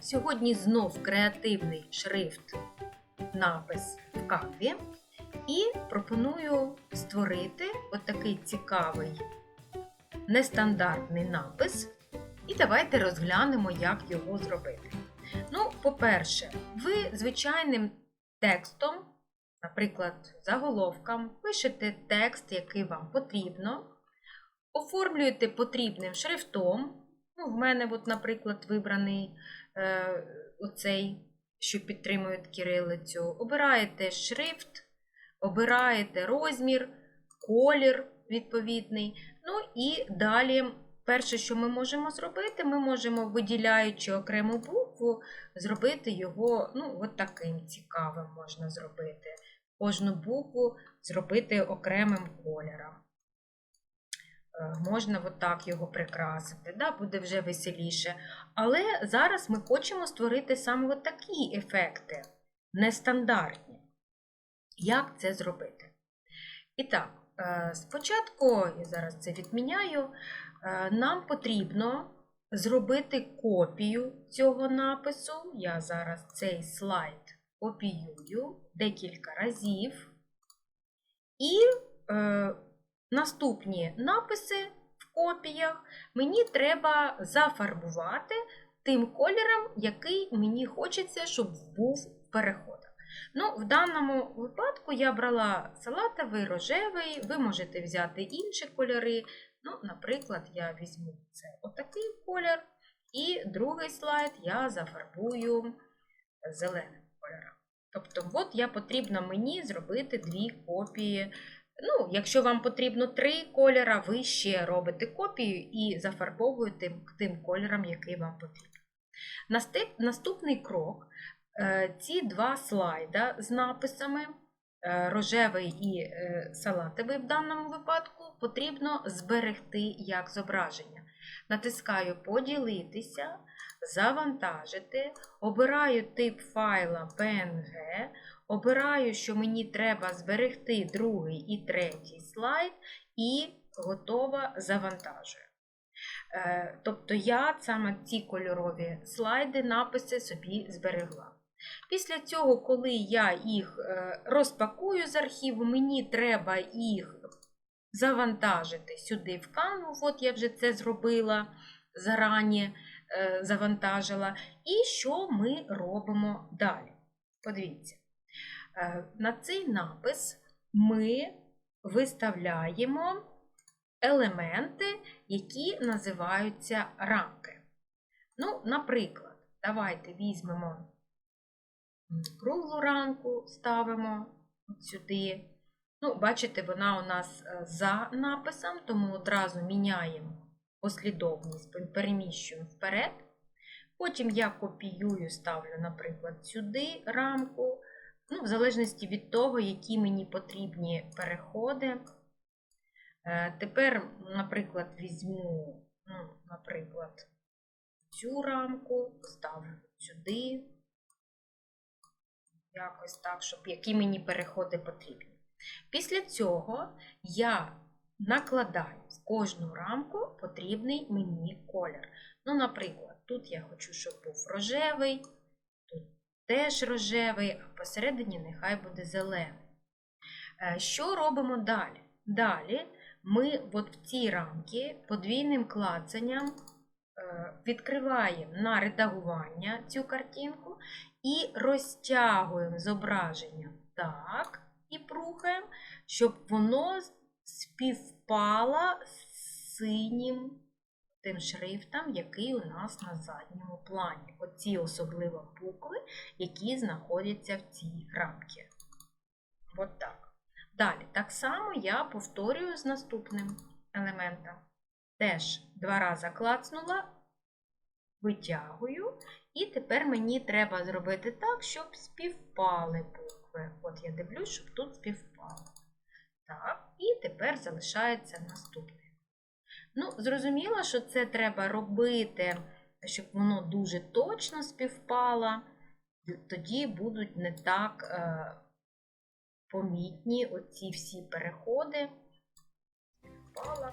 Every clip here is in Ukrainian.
Сьогодні знов креативний шрифт напис в Canva і пропоную створити отакий цікавий нестандартний напис. І давайте розглянемо, як його зробити. Ну, по-перше, ви звичайним текстом, наприклад, заголовком, пишете текст, який вам потрібно, оформлюєте потрібним шрифтом. Ну, в мене, от, наприклад, вибраний е, оцей, що підтримує кирилицю. Обираєте шрифт, обираєте розмір, колір відповідний. Ну і далі, перше, що ми можемо зробити, ми можемо, виділяючи окрему букву, зробити його ну, от таким цікавим можна зробити. Кожну букву зробити окремим кольором. Можна отак його прикрасити, да, буде вже веселіше. Але зараз ми хочемо створити саме от такі ефекти, нестандартні. Як це зробити? І так, е, спочатку, я зараз це відміняю, е, нам потрібно зробити копію цього напису. Я зараз цей слайд копіюю декілька разів. І е, наступні написи в копіях мені треба зафарбувати тим кольором, який мені хочеться, щоб був в переходах. Ну, В даному випадку я брала салатовий, рожевий, ви можете взяти інші кольори. Ну, Наприклад, я візьму це отакий колір, і другий слайд я зафарбую зеленим кольором. Тобто, от я потрібно мені зробити дві копії. Ну, Якщо вам потрібно три кольора, ви ще робите копію і зафарбовуєте тим кольором, який вам потрібен. Наступний крок ці два слайда з написами, рожевий і салатовий в даному випадку, потрібно зберегти як зображення. Натискаю Поділитися, Завантажити, обираю тип файла PNG, обираю, що мені треба зберегти другий і третій слайд, і готова завантажую. Тобто я саме ці кольорові слайди, написи собі зберегла. Після цього, коли я їх розпакую з архіву, мені треба їх завантажити сюди в Canva. От я вже це зробила зарані, завантажила. І що ми робимо далі? Подивіться, на цей напис ми виставляємо елементи, які називаються рамки. Ну, наприклад, давайте візьмемо круглу рамку, ставимо сюди. Ну, Бачите, вона у нас за написом, тому одразу міняємо послідовність, переміщуємо вперед. Потім я копіюю, ставлю, наприклад, сюди рамку, ну, в залежності від того, які мені потрібні переходи. Тепер, наприклад, візьму, ну, наприклад, цю рамку, ставлю сюди, якось так, щоб які мені переходи потрібні. Після цього я накладаю в кожну рамку потрібний мені колір. Ну, наприклад, тут я хочу, щоб був рожевий, теж рожевий, а посередині нехай буде зелений. Що робимо далі? Далі ми от в цій рамки подвійним клацанням відкриваємо на редагування цю картинку і розтягуємо зображення так, і прухаємо, щоб воно співпало з синім тим шрифтом, який у нас на задньому плані. Оці особливо букви, які знаходяться в цій рамці. От так. Далі, так само я повторюю з наступним елементом. Теж два рази клацнула, витягую, і тепер мені треба зробити так, щоб співпали букви. От я дивлюсь, щоб тут співпало. Так, і тепер залишається наступне. Ну, зрозуміло, що це треба робити, щоб воно дуже точно співпало, тоді будуть не так. Е помітні оці всі переходи. Співпала.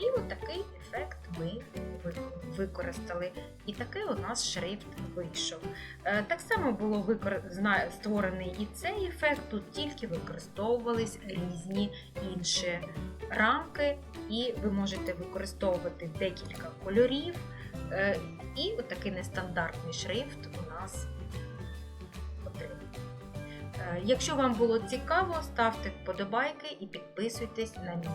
І отакий ефект ми використали. І такий у нас шрифт вийшов. Е, Так само було викор- створений і цей ефект, тут тільки використовувались різні інші рамки, і ви можете використовувати декілька кольорів. Е, І отакий нестандартний шрифт у нас отримав. Е, Якщо вам було цікаво, ставте вподобайки і підписуйтесь на мій